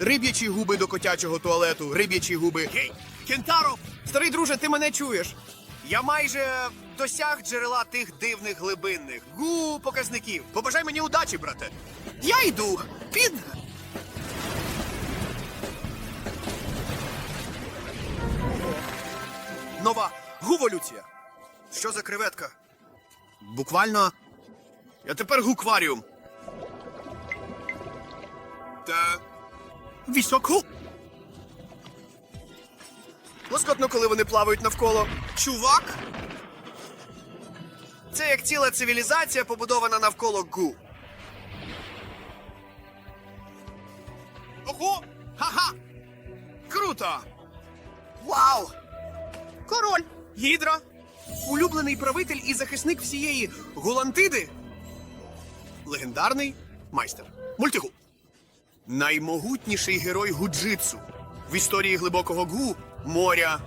Риб'ячі губи до котячого туалету, риб'ячі губи. Гей, Кентаро! Старий друже, ти мене чуєш? Я майже досяг джерела тих дивних глибинних гу показників. Побажай мені удачі, брате. Я йду під. Нова гуволюція. Що за креветка? Буквально. Я тепер гукваріум. Та. Вісоку. Лоскотно, коли вони плавають навколо. Чувак. Це як ціла цивілізація, побудована навколо гу. Ого! Ха-ха! Круто! Вау! Король! Гідра! Улюблений правитель і захисник всієї Голантиди. Легендарний майстер. Мультигу. Наймогутніший герой гуджитсу в історії глибокого гу, моря,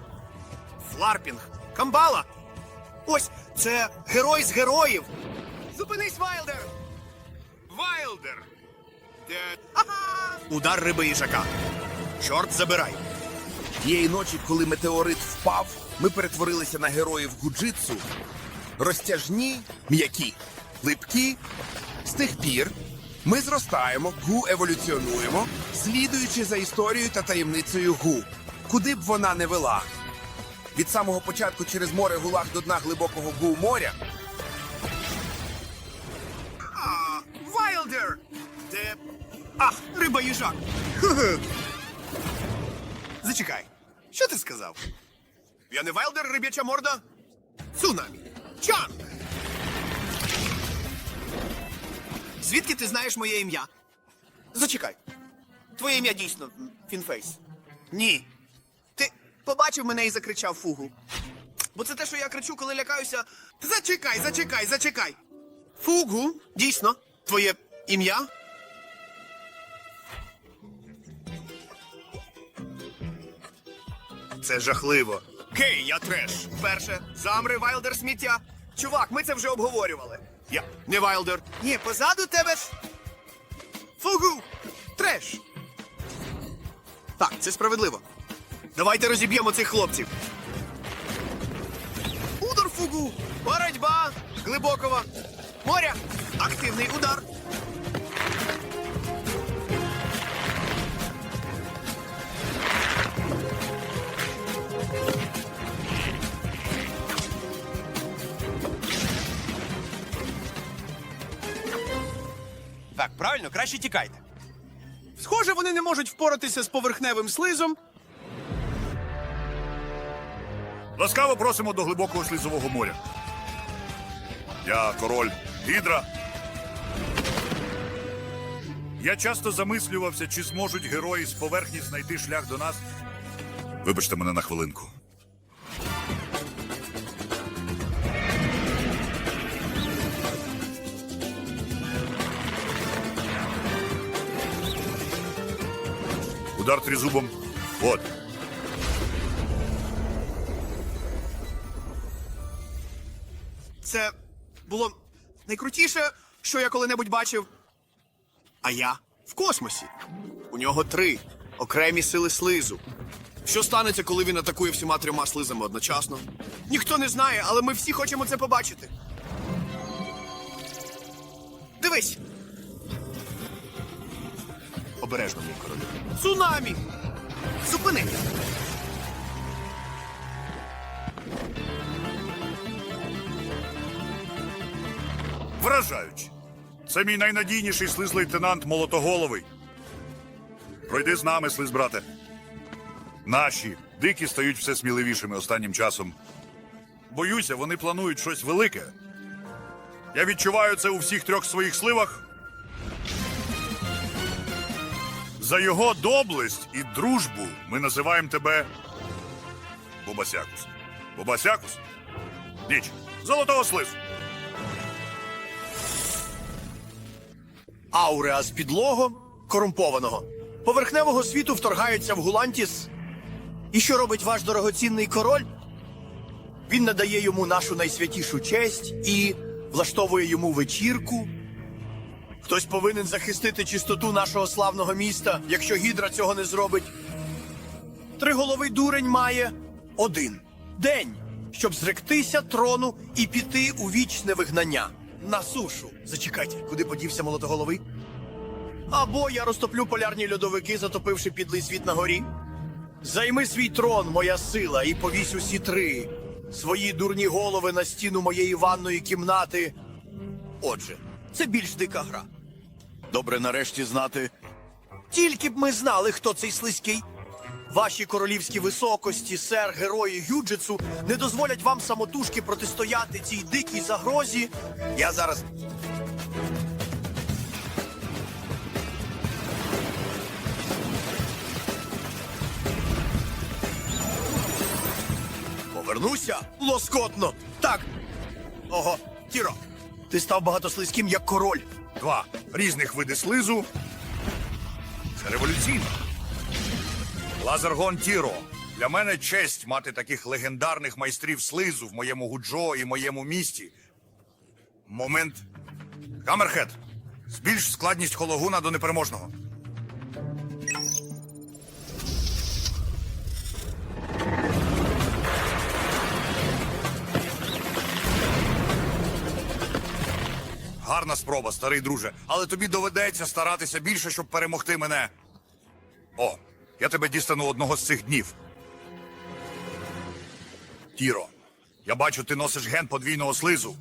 фларпінг, камбала. Ось це герой з героїв. Зупинись, Вайлдер! Вайлдер! Де... Удар риби їжака. Чорт забирай. Тієї ночі, коли метеорит впав, ми перетворилися на героїв гуджитсу. Розтяжні, м'які, липкі. З тих пір ми зростаємо, гу еволюціонуємо, слідуючи за історією та таємницею гу, куди б вона не вела. Від самого початку через море гулаг до дна глибокого гу моря Вайлдер! Де. Ах, риба їжак. Зачекай. Що ти сказав? Я не Вайлдер, риб'яча морда? Цунамі. Чан! Звідки ти знаєш моє ім'я? Зачекай. Твоє ім'я дійсно Фінфейс. Ні. Ти побачив мене і закричав фугу. Бо це те, що я кричу, коли лякаюся. Зачекай, зачекай, зачекай. Фугу, дійсно, твоє ім'я? Це жахливо. Гей, я треш. Перше, замри Вайлдер сміття. Чувак, ми це вже обговорювали. Я не Вайлдер. Ні, позаду тебе. Фугу! Треш. Так, це справедливо. Давайте розіб'ємо цих хлопців. Удар фугу! Боротьба! Глибокова. Моря! Активний удар! Так, краще тікайте. Схоже, вони не можуть впоратися з поверхневим слизом. Ласкаво просимо до глибокого слізового моря. Я король Гідра. Я часто замислювався, чи зможуть герої з поверхні знайти шлях до нас. Вибачте мене на хвилинку. Удар тризубом. От. Це було найкрутіше, що я коли-небудь бачив. А я в космосі. У нього три окремі сили слизу. Що станеться, коли він атакує всіма трьома слизами одночасно? Ніхто не знає, але ми всі хочемо це побачити. Дивись. Обережно, мій король. Цунамі! Зупини! Вражаючи. Це мій найнадійніший слиз лейтенант Молотоголовий. Пройди з нами, слиз, брате. Наші дикі стають все сміливішими останнім часом. Боюся, вони планують щось велике. Я відчуваю це у всіх трьох своїх сливах. За його доблесть і дружбу ми називаємо тебе Бобасякус. Бобасякус? Ніч. Золотого слизу. Ауреа з підлого корумпованого. Поверхневого світу вторгаються в Гулантіс. І що робить ваш дорогоцінний король? Він надає йому нашу найсвятішу честь і влаштовує йому вечірку. Хтось повинен захистити чистоту нашого славного міста, якщо гідра цього не зробить. Триголовий дурень має один день, щоб зректися трону і піти у вічне вигнання. На сушу. Зачекайте, куди подівся молотоголовий? Або я розтоплю полярні льодовики, затопивши підлий світ на горі. Займи свій трон, моя сила, і повісь усі три свої дурні голови на стіну моєї ванної кімнати. Отже, це більш дика гра. Добре нарешті знати. Тільки б ми знали, хто цей слизький. Ваші королівські високості, сер, герої Гюджитсу не дозволять вам самотужки протистояти цій дикій загрозі. Я зараз. Повернуся лоскотно. Так. Ого, Тіро, ти став багатослизьким як король. Два різних види слизу. Це революційно. Лазергон Тіро. Для мене честь мати таких легендарних майстрів слизу в моєму гуджо і моєму місті. Момент. Камерхед. Збільш складність хологуна до непереможного. Гарна спроба, старий друже, але тобі доведеться старатися більше, щоб перемогти мене. О, я тебе дістану одного з цих днів. Тіро, я бачу, ти носиш ген подвійного слизу.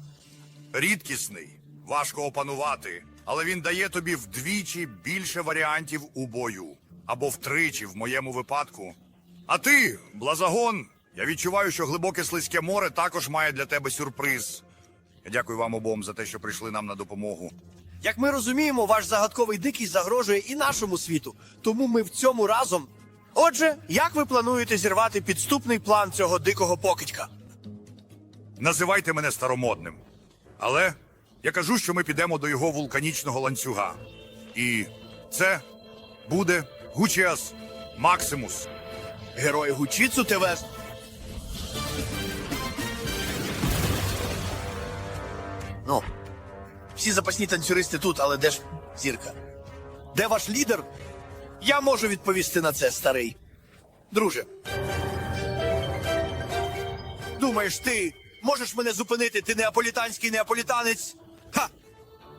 Рідкісний, важко опанувати, але він дає тобі вдвічі більше варіантів у бою. Або втричі в моєму випадку. А ти, Блазагон, я відчуваю, що глибоке слизьке море також має для тебе сюрприз. Я дякую вам обом за те, що прийшли нам на допомогу. Як ми розуміємо, ваш загадковий дикий загрожує і нашому світу, тому ми в цьому разом. Отже, як ви плануєте зірвати підступний план цього дикого покидька? Називайте мене старомодним. Але я кажу, що ми підемо до його вулканічного ланцюга. І це буде Гучіас Максимус. Герої Гучіцу ТВ. Ну, всі запасні танцюристи тут, але де ж зірка? Де ваш лідер? Я можу відповісти на це, старий. Друже. Думаєш, ти можеш мене зупинити? Ти неаполітанський неаполітанець? Ха!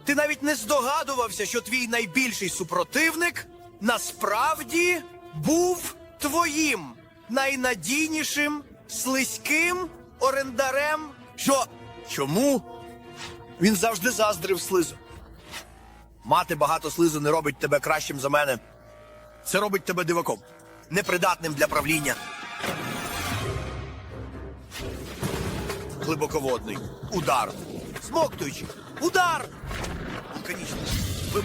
Ти навіть не здогадувався, що твій найбільший супротивник насправді був твоїм найнадійнішим слизьким орендарем. Що? Чому? Він завжди заздрив слизу. Мати багато слизу не робить тебе кращим за мене. Це робить тебе диваком, непридатним для правління. Глибоководний. Удар. Смоктуючий. Удар! Вулканічний. Ви...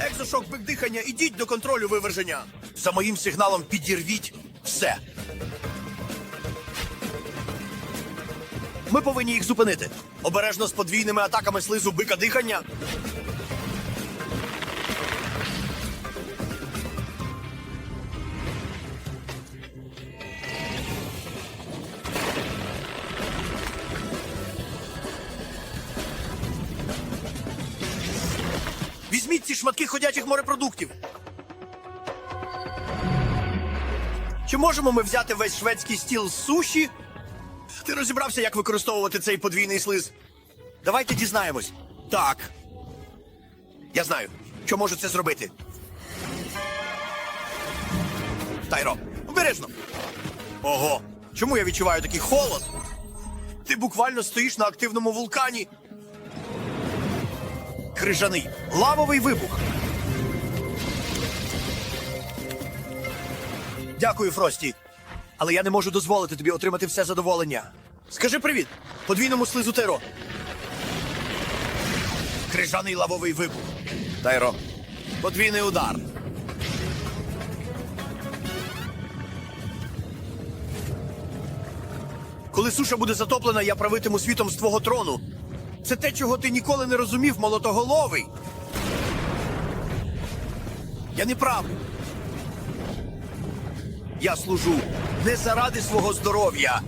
Екзошок бик дихання, ідіть до контролю виверження. За моїм сигналом підірвіть все. Ми повинні їх зупинити. Обережно з подвійними атаками слизу бика дихання. Візьміть ці шматки ходячих морепродуктів. Чи можемо ми взяти весь шведський стіл з суші? Ти розібрався, як використовувати цей подвійний слиз? Давайте дізнаємось. Так. Я знаю, що можу це зробити. Тайро, обережно. Ого, чому я відчуваю такий холод? Ти буквально стоїш на активному вулкані. Крижаний лавовий вибух. Дякую, Фрості. Але я не можу дозволити тобі отримати все задоволення. Скажи привіт, подвійному слизу Тайро. Крижаний лавовий вибух. Тайро. Подвійний удар. Коли суша буде затоплена, я правитиму світом з твого трону. Це те, чого ти ніколи не розумів, молотоголовий. Я не правий. Я служу не заради свого здоров'я.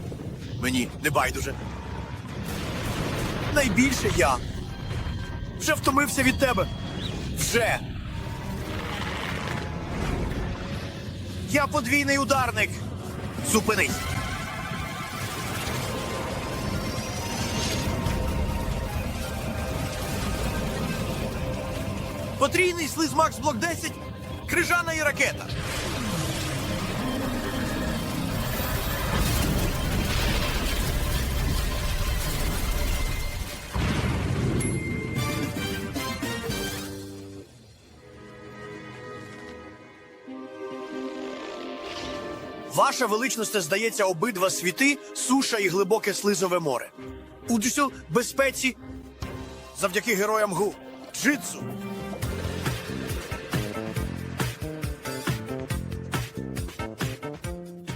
Мені не байдуже. Найбільше я вже втомився від тебе. Вже. Я подвійний ударник. Зупинись. Потрійний слиз Макс Блок 10. Крижана і ракета. Ваша величність здається обидва світи, суша і глибоке слизове море. У дюсю безпеці завдяки героям ГУ. Джитсу.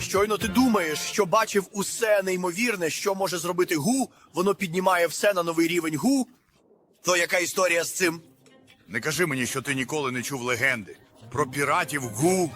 Щойно ти думаєш, що бачив усе неймовірне, що може зробити ГУ, воно піднімає все на новий рівень ГУ. То яка історія з цим? Не кажи мені, що ти ніколи не чув легенди про піратів Гу.